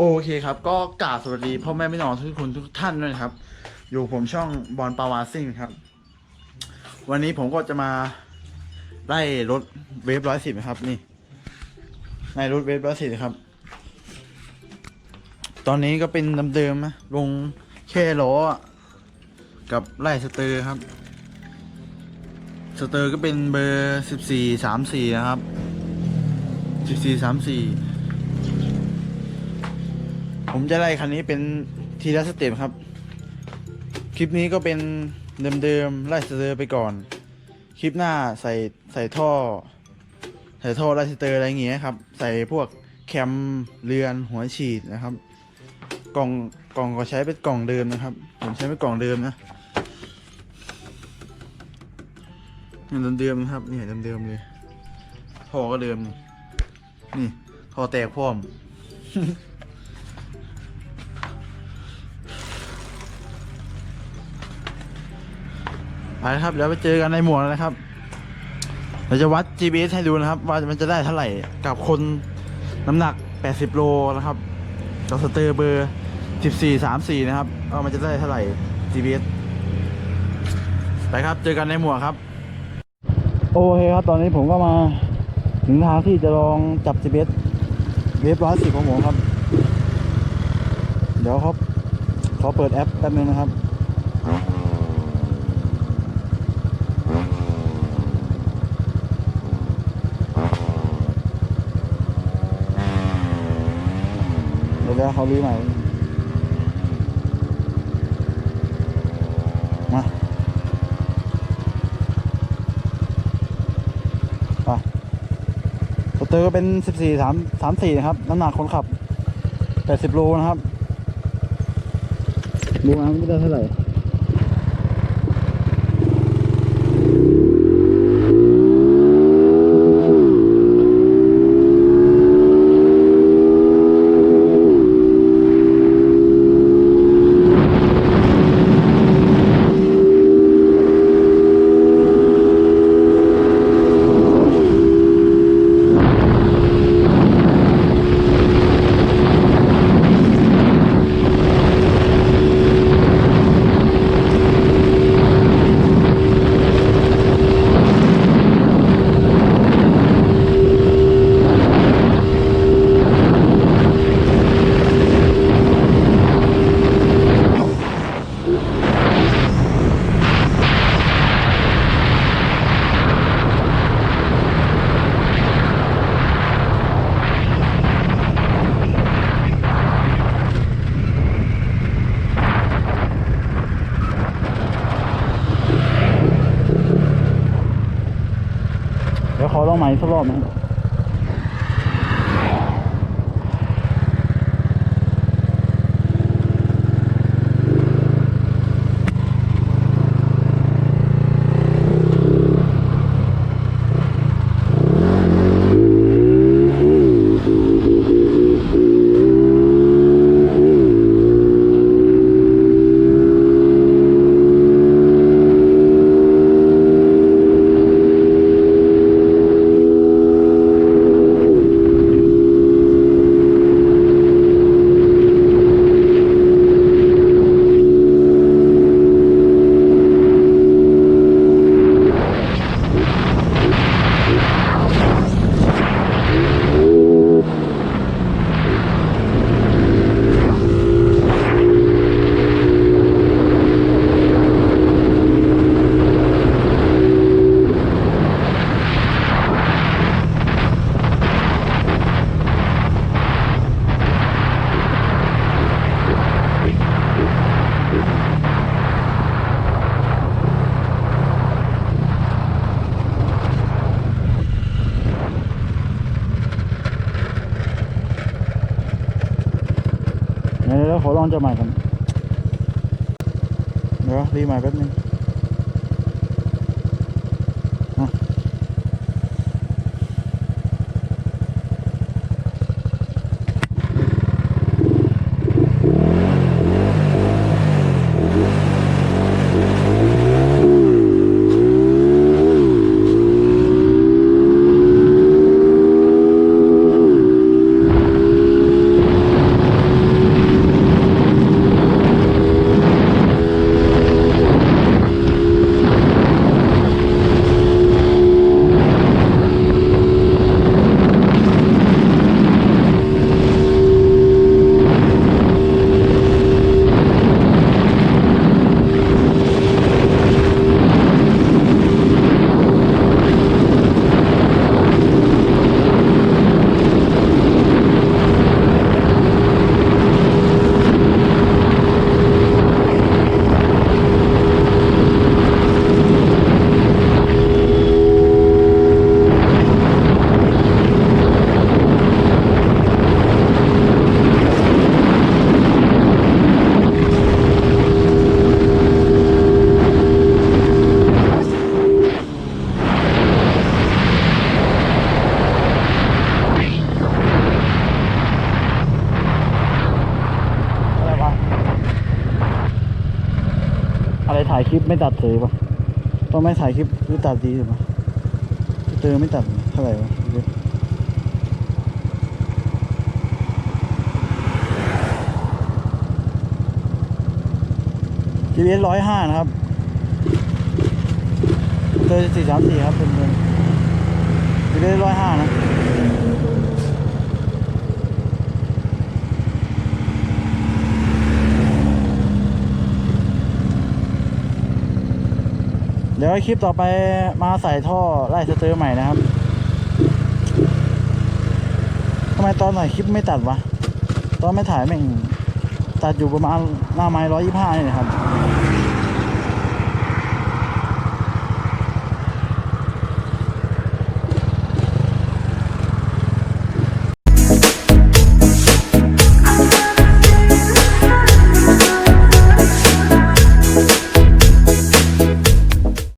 โอเคครับ ก็กราบสวัสดีพ่อแม่พี่น้องทุกคนทุกท่านด้วยนะครับ อยู่ผมช่องบอลปาวาซิ่งครับ วันนี้ผมก็จะมาไล่รถเวฟร้อยสิบนะครับ นี่ในรถเวฟร้อยสิบครับ ตอนนี้ก็เป็นเดิมๆนะลงแค่ล้อกับไล่สเตอร์ครับ สเตอร์ก็เป็นเบอร์สิบสี่สามสี่นะครับสิบสี่สามสี่ ผมจะไล่คันนี้เป็นทีละสเต็ปครับ คลิปนี้ก็เป็นเดิมๆไล่สเตอร์ไปก่อน คลิปหน้าใส่ใส่ท่อ ใส่ท่อไล่สเตอร์อะไรอย่างเงี้ยครับ ใส่พวกแคมเรือนหัวฉีดนะครับ กล่องกล่องก็ใช้เป็นกล่องเดิมนะครับ ผมใช้เป็นกล่องเดิมนะนี่เดิมๆนะครับนี่เดิมๆเลยท่อก็เดิมนี่นี่ท่อแตกพร้อม ไปนะครับเดี๋ยวไปเจอกันในหมวกนะครับเราจะวัด GPS ให้ดูนะครับ ว่ามันจะได้เท่าไหร่กับคนน้ำหนัก 80 โลนะครับกับสเตอร์เบอร์ 14 34 นะครับว่ามันจะได้เท่าไหร่ GPS ไปครับเจอกันในหมวกครับ โอเคครับ ตอนนี้ผมก็มาถึงทางที่จะลองจับ GPS เวฟร้อยสิบของผมครับ เดี๋ยวครับขอเปิดแอปแป๊บนึงนะครับ เดี๋ยวเขาลื้อใหม่มาไปสเตอร์ก็เป็น14 3 3 4นะครับ น้ำหนักคนขับ80โลนะครับดูนะม่ได้เท่าไหร่ ใหม่สักรอบนะ เดี๋ยวเดี๋ยวขอลองจะใหม่กันเดี๋ยวรีใหม่แป๊บนึง ไม่ตัดเฉยปะต้องไม่ถ่ายคลิปหรือตัดดีหรือเปล่าเจอไม่ตัดเท่าไหร่วะจีเอสร้อยห้านะครับเจอสี่สามสี่ครับเป็นเงินจีเอสร้อยห้านะ เดี๋ยวคลิปต่อไปมาใส่ท่อไล่สเตอร์ใหม่นะครับทำไมตอนถ่ายคลิปไม่ตัดวะ ตอนไม่ถ่ายแม่งตัดอยู่ประมาณหน้าไม้ร้อยยี่ห้านี่นะครับ